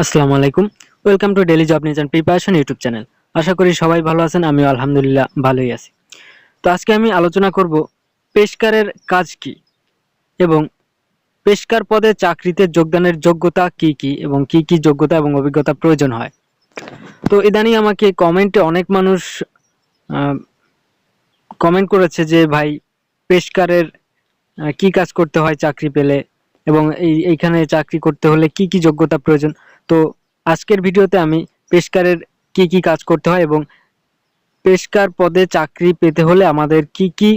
আসসালামু আলাইকুম। Welcome to daily job news and preparation YouTube channel আশা করি সবাই ভালো আছেন, আমিও আলহামদুলিল্লাহ ভালোই আছি। তো আজকে আমি আলোচনা করব পেশকারের কাজ কি এবং পেশকার পদে চাকরিতে যোগদানের যোগ্যতা কি কি এবং কি কি যোগ্যতা এবং অভিজ্ঞতা প্রয়োজন হয়। তো ইদানিং আমাকে কমেন্টে অনেক মানুষ কমেন্ট করেছে যে, ভাই, পেশকারের কি কাজ করতে হয় চাকরি পেলে এবং এই, এইখানে চাকরি করতে হলে কি কি যোগ্যতা প্রয়োজন? তো আজকের ভিডিওতে আমি পেশকারের কি কি কাজ করতে হয় এবং পেশকার পদে চাকরি পেতে হলে আমাদের কি কি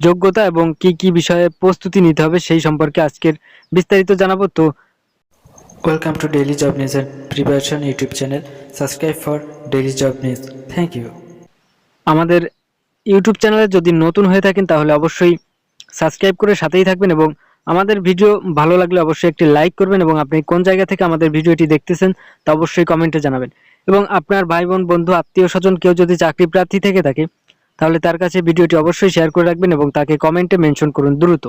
যোগ্যতা এবং কি কি বিষয়ে প্রস্তুতি নিতে হবে সেই সম্পর্কে আজকের বিস্তারিত জানাব। তো welcome to daily job news and preparation YouTube channel subscribe for daily job news thank you আমাদের ইউটিউব চ্যানেলে যদি নতুন হয়ে থাকেন তাহলে অবশ্যই সাবস্ক্রাইব করে সাথেই থাকবেন এবং আমাদের ভিডিও ভালো লাগলে অবশ্যই একটি লাইক করবেন এবং আপনি কোন জায়গা থেকে আমাদের ভিডিওটি দেখতেছেন তা অবশ্যই কমেন্টে জানাবেন। এবং আপনার ভাই বোন বন্ধু আত্মীয় স্বজন কেউ যদি চাকরি প্রার্থী থেকে থাকে, তাহলে তার কাছে ভিডিওটি অবশ্যই শেয়ার করে রাখবেন এবং তাকে কমেন্টে মেনশন করুন দ্রুত।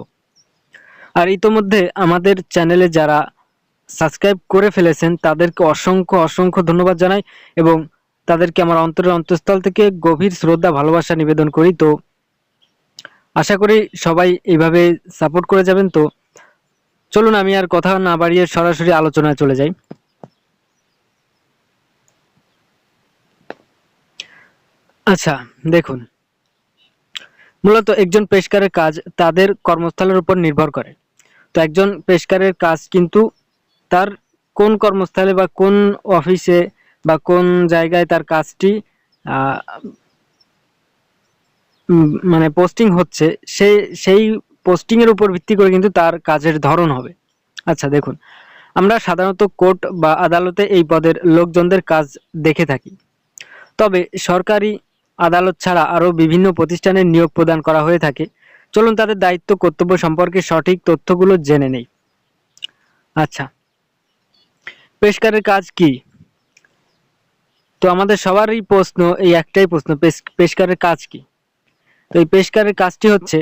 আর ইতোমধ্যে আমাদের চ্যানেলে যারা সাবস্ক্রাইব করে ফেলেছেন, তাদেরকে অসংখ্য অসংখ্য ধন্যবাদ জানাই এবং তাদেরকে আমার অন্তরের অন্তঃস্থল থেকে গভীর শ্রদ্ধা, ভালোবাসা নিবেদন করি। তো আশা করি সবাই এইভাবে সাপোর্ট করে যাবেন তো। চলুন, আমি আর কথা না বাড়িয়ে সরাসরি আলোচনায় চলে যাই। আচ্ছা দেখুন। মূলত একজন পেশকারের কাজ তাদের কর্মস্থলের উপর নির্ভর করে। তো একজন পেশকারের কাজ কিন্তু তার কোন কর্মস্থলে বা কোন অফিসে বা কোন জায়গায় তার কাজটি মানে পোস্টিং হচ্ছে, সে, সেই পোস্টিং এর উপর ভিত্তি করে কিন্তু তার কাজের ধরন হবে। আচ্ছা দেখুন। আমরা সাধারণত কোর্ট বা আদালতে এই পদের লোকজনদের কাজ দেখে থাকি। তবে সরকারি আদালত ছাড়া আরও বিভিন্ন প্রতিষ্ঠানের নিয়োগ প্রদান করা হয়ে থাকে। চলুন তাদের দায়িত্ব, কর্তব্য সম্পর্কে সঠিক তথ্যগুলো জেনে নেই। আচ্ছা। পেশকারের কাজ কি? তো আমাদের সবারই প্রশ্ন, এই একটাই প্রশ্ন, পেশ- পেশকারের কাজ কি? তো এই পেশকারের কাজটি হচ্ছে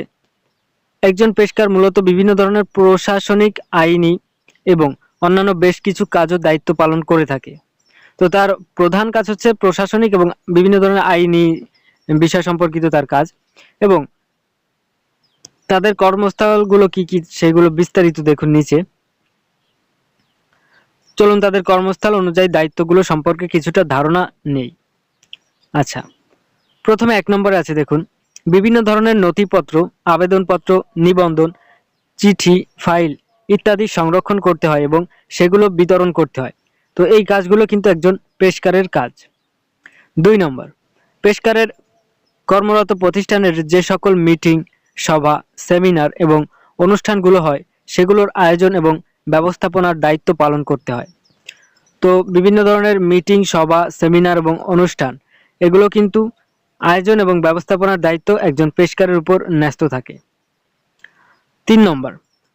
একজন পেশকার মূলত বিভিন্ন ধরনের প্রশাসনিক আইনি এবং অন্যান্য বেশ কিছু কাজও দায়িত্ব পালন করে থাকে। তো তার প্রধান কাজ হচ্ছে প্রশাসনিক এবং বিভিন্ন ধরনের আইনি বিষয় সম্পর্কিত তার কাজ এবং তাদের কর্মস্থলগুলো কি কি সেগুলো বিস্তারিত দেখুন নিচে। চলুন তাদের কর্মস্থল অনুযায়ী দায়িত্বগুলো সম্পর্কে কিছুটা ধারণা নেই। আচ্ছা প্রথমে এক নম্বরে আছে দেখুন। বিভিন্ন ধরনের নথিপত্র, আবেদনপত্র, নিবন্ধন, চিঠি, ফাইল ইত্যাদি সংরক্ষণ করতে হয় এবং সেগুলো বিতরণ করতে হয়। তো এই কাজগুলো কিন্তু একজন পেশকারের কাজ। দুই নম্বর, পেশকারের কর্মরত প্রতিষ্ঠানের যে সকল মিটিং, সভা, সেমিনার এবং অনুষ্ঠানগুলো হয়, সেগুলোর আয়োজন এবং ব্যবস্থাপনার দায়িত্ব পালন করতে হয়। তো বিভিন্ন ধরনের মিটিং, সভা, সেমিনার এবং অনুষ্ঠান, এগুলো কিন্তু আয়োজন এবং ব্যবস্থাপনার দায়িত্ব একজন পেশকারের উপর ন্যস্ত থাকে। তিন নম্বর,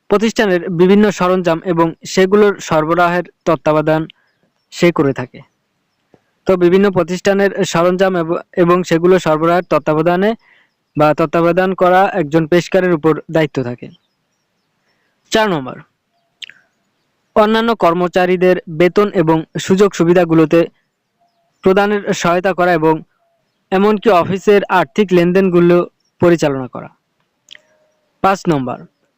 প্রতিষ্ঠানের বিভিন্ন সরঞ্জাম এবং সেগুলোর সরবরাহের তত্ত্বাবধান সে করে থাকে। তো বিভিন্ন প্রতিষ্ঠানের সরঞ্জাম এবং সেগুলো সরবরাহের তত্ত্বাবধানে বা তত্ত্বাবধান করা একজন পেশকারের উপর দায়িত্ব থাকে। চার নম্বর, অন্যান্য কর্মচারীদের বেতন এবং সুযোগ সুবিধাগুলোতে প্রদানের সহায়তা করা এবং এমনকি অফিসের আর্থিক লেনদেনগুলো পরিচালনা করা। পাঁচ নম্বর,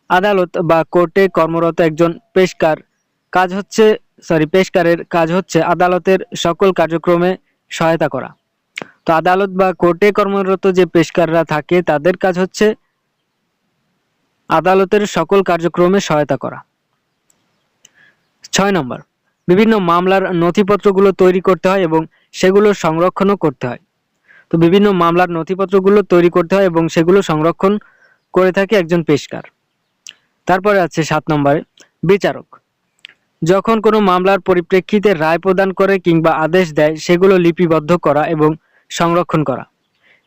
আদালত বা কোর্টে কর্মরত একজন পেশকার কাজ হচ্ছে সরি পেশকারের কাজ হচ্ছে আদালতের সকল কার্যক্রমে সহায়তা করা। তো আদালত বা কোর্টে কর্মরত যে পেশকাররা থাকে, তাদের কাজ হচ্ছে আদালতের সকল কার্যক্রমে সহায়তা করা। ছয় নম্বর, বিভিন্ন মামলার নথিপত্রগুলো তৈরি করতে হয় এবং সেগুলো সংরক্ষণও করতে হয়। তো বিভিন্ন মামলার নথিপত্রগুলো তৈরি করতে হয় এবং সেগুলো সংরক্ষণ করে থাকে একজন পেশকার। তারপরে আছে সাত নম্বরে, বিচারক। যখন কোনো মামলার পরিপ্রেক্ষিতে রায় প্রদান করে কিংবা আদেশ দেয়, সেগুলো লিপিবদ্ধ করা এবং সংরক্ষণ করা।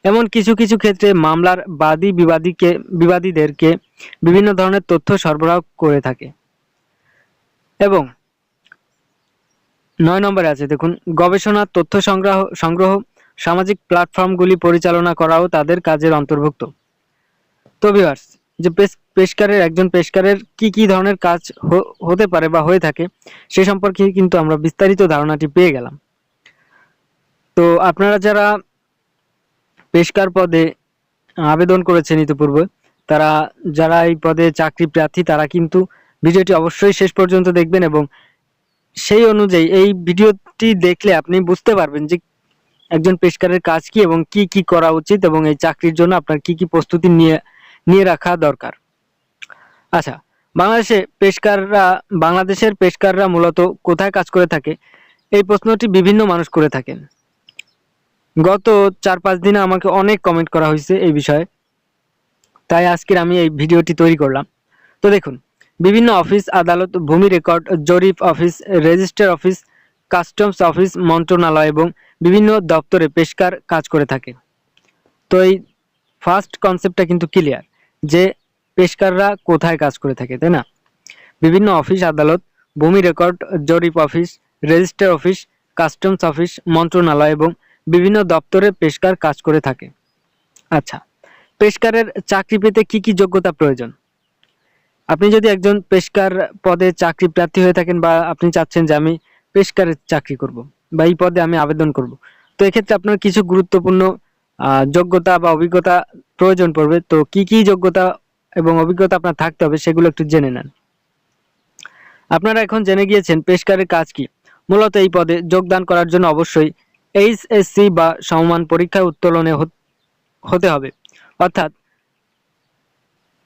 এমন কিছু কিছু ক্ষেত্রে মামলার বাদী বিবাদীকে, বিবাদীদেরকে বিভিন্ন ধরনের তথ্য সরবরাহ করে থাকে। এবং নয় নম্বরে আছে দেখুন, গবেষণা, তথ্য সংগ্রহ সংগ্রহ সামাজিক প্ল্যাটফর্মগুলি পরিচালনা করাও তাদের কাজের অন্তর্ভুক্ত। তো ভিউয়ার্স যে পেশ- পেশকারের, একজন পেশকারের কি কি ধরনের কাজ হতে পারে বা হয়ে থাকে, সে সম্পর্কে কিন্তু আমরা বিস্তারিত ধারণাটি পেয়ে গেলাম। তো আপনারা যারা পেশকার পদে আবেদন করেছেন ইতিপূর্বে, তারা, যারা এই পদে চাকরি প্রার্থী, তারা কিন্তু ভিডিওটি অবশ্যই শেষ পর্যন্ত দেখবেন এবং সেই অনুযায়ী এই ভিডিওটি দেখলে আপনি বুঝতে পারবেন যে একজন পেশকারের কাজ কি এবং কি কি করা উচিত এবং এই চাকরির জন্য আপনার কি কি প্রস্তুতি নিয়ে নিয়ে রাখা দরকার? আচ্ছা বাংলাদেশে পেশকাররা, বাংলাদেশের পেশকাররা মূলত কোথায় কাজ করে থাকে? এই প্রশ্নটি বিভিন্ন মানুষ করে থাকেন। গত চার পাঁচ দিনে আমাকে অনেক কমেন্ট করা হয়েছে এই বিষয়ে। তাই আজকের আমি এই ভিডিওটি তৈরি করলাম। তো দেখুন, বিভিন্ন অফিস, আদালত, ভূমি রেকর্ড, জরিপ office, register office customs office, মন্ত্রণালয় এবং বিভিন্ন দপ্তরে পেশকার কাজ করে থাকে। তো এই ফার্স্ট কনসেপ্টটা কিন্তু ক্লিয়ার যে পেশকাররা কোথায় কাজ করে থাকে, তাই না? বিভিন্ন অফিস, আদালত, ভূমি রেকর্ড জরিপ office register office customs office, মন্ত্রণালয় এবং বিভিন্ন দপ্তরে পেশকার কাজ করে থাকে। আচ্ছা পেশকারের চাকরি পেতে কি কি যোগ্যতা প্রয়োজন? আপনি যদি একজন পেশকার পদে চাকরি প্রার্থী হয়ে থাকেন বা আপনি চাচ্ছেন যে আমি পেশকারের চাকরি করব বা এই পদে আমি আবেদন করব। তো এক্ষেত্রে আপনার কিছু গুরুত্বপূর্ণ যোগ্যতা বা অভিজ্ঞতা প্রয়োজন পড়বে। তো কি কি যোগ্যতা এবং অভিজ্ঞতা আপনার থাকতে হবে সেগুলো একটু জেনে নেন। আপনারা এখন জেনে গিয়েছেন পেশকারের কাজ কি। মূলত এই পদে যোগদান করার জন্য অবশ্যই এইচএসসি বা সমমান পরীক্ষায় উত্তোলনে হতে হবে। অর্থাৎ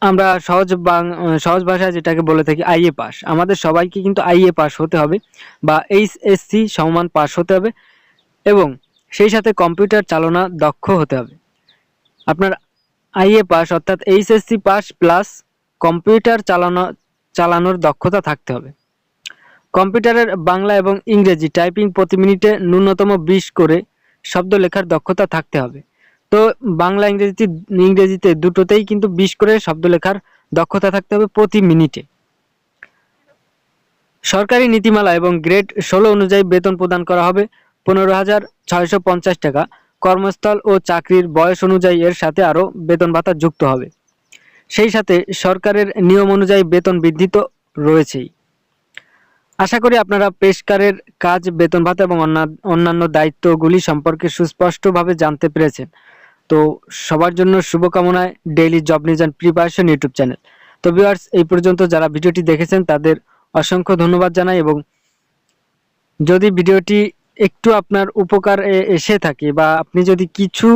আমরা সহজ বাং- সহজ ভাষায় যেটাকে বলে থাকি আইএ পাস আমাদের সবাইকে কিন্তু আইএ পাস হতে হবে বা এইচএসসি সমমান পাস হতে হবে এবং সেই সাথে কম্পিউটার চালনা দক্ষ হতে হবে। আপনার আইএ পাস অর্থাৎ এইচএসসি পাস প্লাস কম্পিউটার চালানো, চালানোর দক্ষতা থাকতে হবে। কম্পিউটারের বাংলা এবং ইংরেজি টাইপিং প্রতি মিনিটে ন্যূনতম বিশ করে শব্দ লেখার দক্ষতা থাকতে হবে। তো বাংলা, ইংরেজিতে ইংরেজিতে দুটোতেই কিন্তু বিশ করে শব্দ লেখার দক্ষতা থাকতে হবে প্রতি মিনিটে। সরকারি নীতিমালা এবং গ্রেড ষোলো অনুযায়ী বেতন প্রদান করা হবে পনেরো হাজার ছয়শো পঞ্চাশ টাকা। কর্মস্থল ও চাকরির বয়স অনুযায়ী এর সাথে আরও বেতন ভাতা যুক্ত হবে। সেই সাথে সরকারের নিয়ম অনুযায়ী বেতন বৃদ্ধি তো রয়েছেই। আশা করি আপনারা পেশকারের কাজ, বেতন ভাতা এবং অন্যান্য দায়িত্বগুলি সম্পর্কে সুস্পষ্টভাবে জানতে পেরেছেন। তো সবার জন্য শুভকামনায় daily job news and preparation YouTube channel তো ভিউয়ার্স এই পর্যন্ত যারা ভিডিওটি দেখেছেন, তাদের অসংখ্য ধন্যবাদ জানাই এবং যদি ভিডিওটি একটু আপনার উপকার এসে থাকে বা আপনি যদি কিছু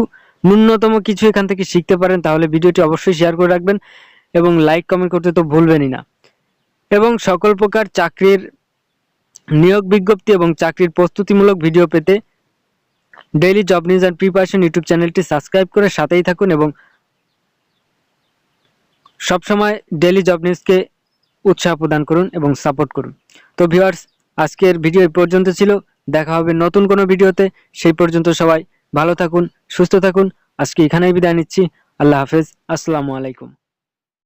ন্যূনতম কিছু এখান থেকে শিখতে পারেন, তাহলে ভিডিওটি অবশ্যই শেয়ার করে রাখবেন এবং লাইক কমেন্ট করতে তো ভুলবেনই না। এবং সকল প্রকার চাকরির নিয়োগ বিজ্ঞপ্তি এবং চাকরির প্রস্তুতিমূলক ভিডিও পেতে daily job news and preparation YouTube চ্যানেলটি সাবস্ক্রাইব করে সাথেই থাকুন এবং সবসময় ডেইলি জব নিউজকে উৎসাহ প্রদান করুন এবং সাপোর্ট করুন। তো ভিউয়ার্স আজকের ভিডিও এই পর্যন্ত ছিল। দেখা হবে নতুন কোনো ভিডিওতে সেই পর্যন্ত সবাই ভালো থাকুন, সুস্থ থাকুন। আজকে এখানেই বিদায় নিচ্ছি। আল্লাহ হাফেজ। আসসালামু আলাইকুম।